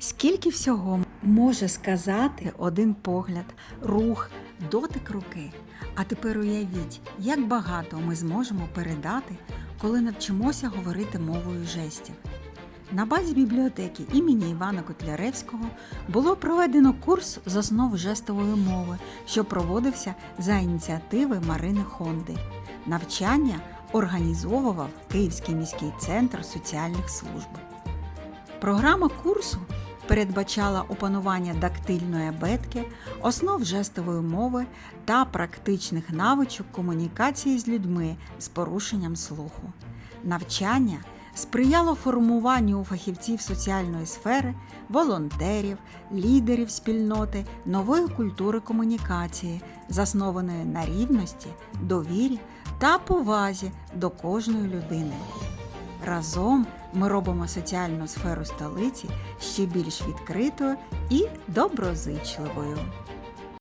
Скільки всього може сказати один погляд, рух, дотик руки. А тепер уявіть, як багато ми зможемо передати, коли навчимося говорити мовою жестів. На базі бібліотеки імені Івана Котляревського було проведено курс з основ жестової мови, що проводився за ініціативи Марини Хонди. Навчання організовував Київський міський центр соціальних служб. Програма курсу передбачала опанування дактильної абетки, основ жестової мови та практичних навичок комунікації з людьми з порушенням слуху. Навчання сприяло формуванню у фахівців соціальної сфери, волонтерів, лідерів спільноти нової культури комунікації, заснованої на рівності, довірі та повазі до кожної людини. Разом ми робимо соціальну сферу столиці ще більш відкритою і доброзичливою.